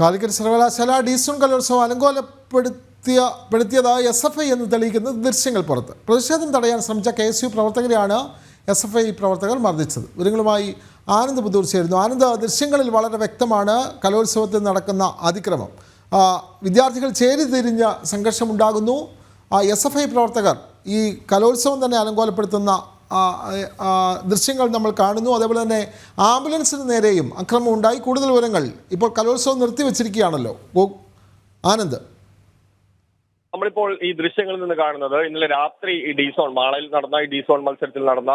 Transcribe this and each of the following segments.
കാലിക്കറ്റ് സർവകലാശാല ഡീസൺ കലോത്സവം അലങ്കോലപ്പെടുത്തിയ പെടുത്തിയതായി എസ് എഫ് ഐ എന്ന് തെളിയിക്കുന്ന ദൃശ്യങ്ങൾ പുറത്ത്. പ്രതിഷേധം തടയാൻ ശ്രമിച്ച കെ എസ് യു പ്രവർത്തകരെയാണ് എസ് എഫ് ഐ പ്രവർത്തകർ മർദ്ദിച്ചത്. വിവരങ്ങളുമായി ആനന്ദ് പുതൂർ ചേരുന്നു. ആനന്ദ് ദൃശ്യങ്ങളിൽ വളരെ വ്യക്തമാണ് കലോത്സവത്തിൽ നടക്കുന്ന അതിക്രമം. വിദ്യാർത്ഥികൾ ചേരി തിരിഞ്ഞ സംഘർഷമുണ്ടാകുന്നു. എസ് എഫ് ഐ പ്രവർത്തകർ ഈ കലോത്സവം തന്നെ അലങ്കോലപ്പെടുത്തുന്ന ദൃശ്യങ്ങൾ നമ്മൾ കാണുന്നു. അതേപോലെ തന്നെ ആംബുലൻസിന് നേരെയും അക്രമം ഉണ്ടായി. കൂടുതൽ വിവരങ്ങൾ ഇപ്പോൾ കലോത്സവം നിർത്തിവെച്ചിരിക്കുകയാണല്ലോ ആനന്ദ്. നമ്മളിപ്പോൾ ഈ ദൃശ്യങ്ങളിൽ നിന്ന് കാണുന്നത് ഇന്നലെ രാത്രി ഈ ഡിസോൺ മാളയിൽ നടന്ന ഈ ഡിസോൺ മത്സരത്തിൽ നടന്ന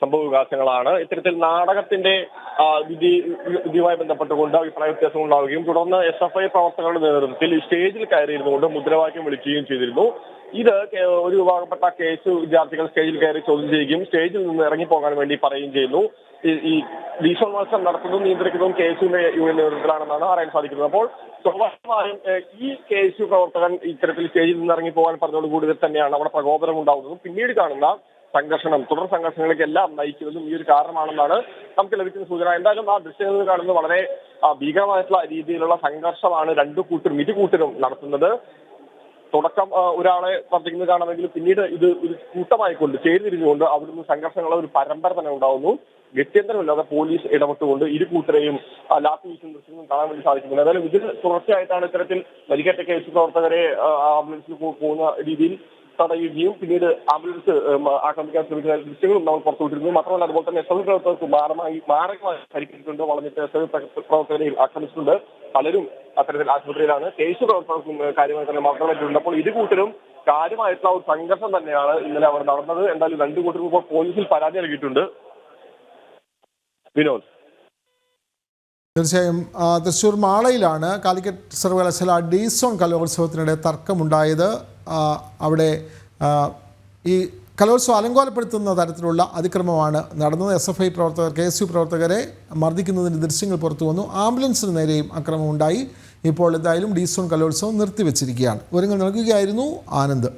സംഭവ വികാസങ്ങളാണ്. ഇത്തരത്തിൽ നാടകത്തിന്റെ വിധി വിധിയുമായി ബന്ധപ്പെട്ടുകൊണ്ട് അഭിപ്രായ വ്യത്യാസം ഉണ്ടാവുകയും തുടർന്ന് എസ് എഫ് ഐ പ്രവർത്തകരുടെ നേതൃത്വത്തിൽ സ്റ്റേജിൽ കയറിയിരുന്നുകൊണ്ട് മുദ്രാവാക്യം വിളിക്കുകയും ചെയ്തിരുന്നു. ഇത് ഒരു വിഭാഗപ്പെട്ട കേസ് വിദ്യാർത്ഥികൾ സ്റ്റേജിൽ കയറി ചോദ്യം ചെയ്യുകയും സ്റ്റേജിൽ നിന്ന് ഇറങ്ങിപ്പോകാൻ വേണ്ടി പറയുകയും ചെയ്യുന്നു. ഈ- ഭീഷൺ മത്സരം നടത്തുന്നതും നിയന്ത്രിക്കുന്നതും കെ എസ് യുവിന്റെ നേതൃത്വത്തിലാണെന്നാണ് അറിയാൻ സാധിക്കുന്നത്. അപ്പോൾ സ്വാഭാവികമായും ഈ കെ എസ് യു പ്രവർത്തകൻ ഇത്തരത്തിൽ സ്റ്റേജിൽ നിന്ന് ഇറങ്ങി പോകാൻ പറഞ്ഞതോടുകൂടി തന്നെയാണ് അവിടെ പ്രകോപനം ഉണ്ടാകുന്നത്. പിന്നീട് കാണുന്ന സംഘർഷണം തുടർ സംഘർഷങ്ങളിലേക്ക് എല്ലാം നയിക്കുന്നതും ഈ ഒരു കാരണമാണെന്നാണ് നമുക്ക് ലഭിക്കുന്ന സൂചന. എന്തായാലും ആ ദൃശ്യങ്ങളിൽ കാണുന്നത് വളരെ ഭീകരമായിട്ടുള്ള രീതിയിലുള്ള സംഘർഷമാണ് രണ്ടു കൂട്ടരും ഇരു കൂട്ടരും നടത്തുന്നത്. തുടക്കം ഒരാളെ വർദ്ധിക്കുന്നത് കാണാമെങ്കിൽ പിന്നീട് ഇത് ഒരു കൂട്ടമായിക്കൊണ്ട് ചേരിതിരിഞ്ഞുകൊണ്ട് അവിടുന്ന് സംഘർഷങ്ങളുടെ ഒരു പരമ്പര തന്നെ ഉണ്ടാവുന്നു. ഗത്യന്തരമില്ലാതെ പോലീസ് ഇടപെട്ടുകൊണ്ട് ഇരു കൂട്ടരെയും ലാത്തി വീശുന്ന ദൃശ്യങ്ങളും കാണാൻ വേണ്ടി സാധിക്കുന്നുണ്ട്. ഏതായാലും ഇതിന് തുടർച്ചയായിട്ടാണ് ഇത്തരത്തിൽ വലിയ കേസ് പ്രവർത്തകരെ ആംബുലൻസിൽ പോകുന്ന രീതിയിൽ തടയുകയും പിന്നീട് ആംബുലൻസ് ആക്രമിക്കാൻ ശ്രമിക്കുന്ന ദൃശ്യങ്ങളും നമ്മൾ പുറത്തുവിട്ടിരുന്നു. മാത്രമല്ല അതുപോലെ തന്നെ എസ് എൽ പ്രവർത്തകർക്ക് മാരമായി മാരകമായി പരിക്കേറ്റിട്ടുണ്ട് വളഞ്ഞിട്ട് എസ് എൽ പ്രവർത്തകരെയും ആക്രമിച്ചിട്ടുണ്ട്. പലരും അത്തരത്തിൽ ആശുപത്രിയിലാണ്. കേസ് പ്രവർത്തകർക്കും കാര്യമായി തന്നെ മർദ്ദനമേറ്റിട്ടുണ്ട് അപ്പോൾ ഇരു കൂട്ടരും കാര്യമായിട്ടുള്ള ഒരു സംഘർഷം തന്നെയാണ് ഇന്നലെ അവർ നടന്നത്. എന്തായാലും രണ്ടു കൂട്ടരും ഇപ്പോൾ പോലീസിൽ പരാതി നൽകിയിട്ടുണ്ട്. വിനോദ്. തീർച്ചയായും തൃശ്ശൂർ മാളയിലാണ് കാലിക്കറ്റ് സർവകലാശാല ഡീസോൺ കലോത്സവത്തിനിടെ തർക്കമുണ്ടായത്. അവിടെ ഈ കലോത്സവം അലങ്കോലപ്പെടുത്തുന്ന തരത്തിലുള്ള അതിക്രമമാണ് നടന്നത്. എസ് എഫ് ഐ പ്രവർത്തകർ കെ എസ് യു പ്രവർത്തകരെ മർദ്ദിക്കുന്നതിന്റെ ദൃശ്യങ്ങൾ പുറത്തു വന്നു. ആംബുലൻസിന് നേരെയും അക്രമമുണ്ടായി. ഇപ്പോൾ എന്തായാലും ഡീസോൺ കലോത്സവം നിർത്തിവെച്ചിരിക്കുകയാണ്. വിവരങ്ങൾ നൽകുകയായിരുന്നു ആനന്ദ്.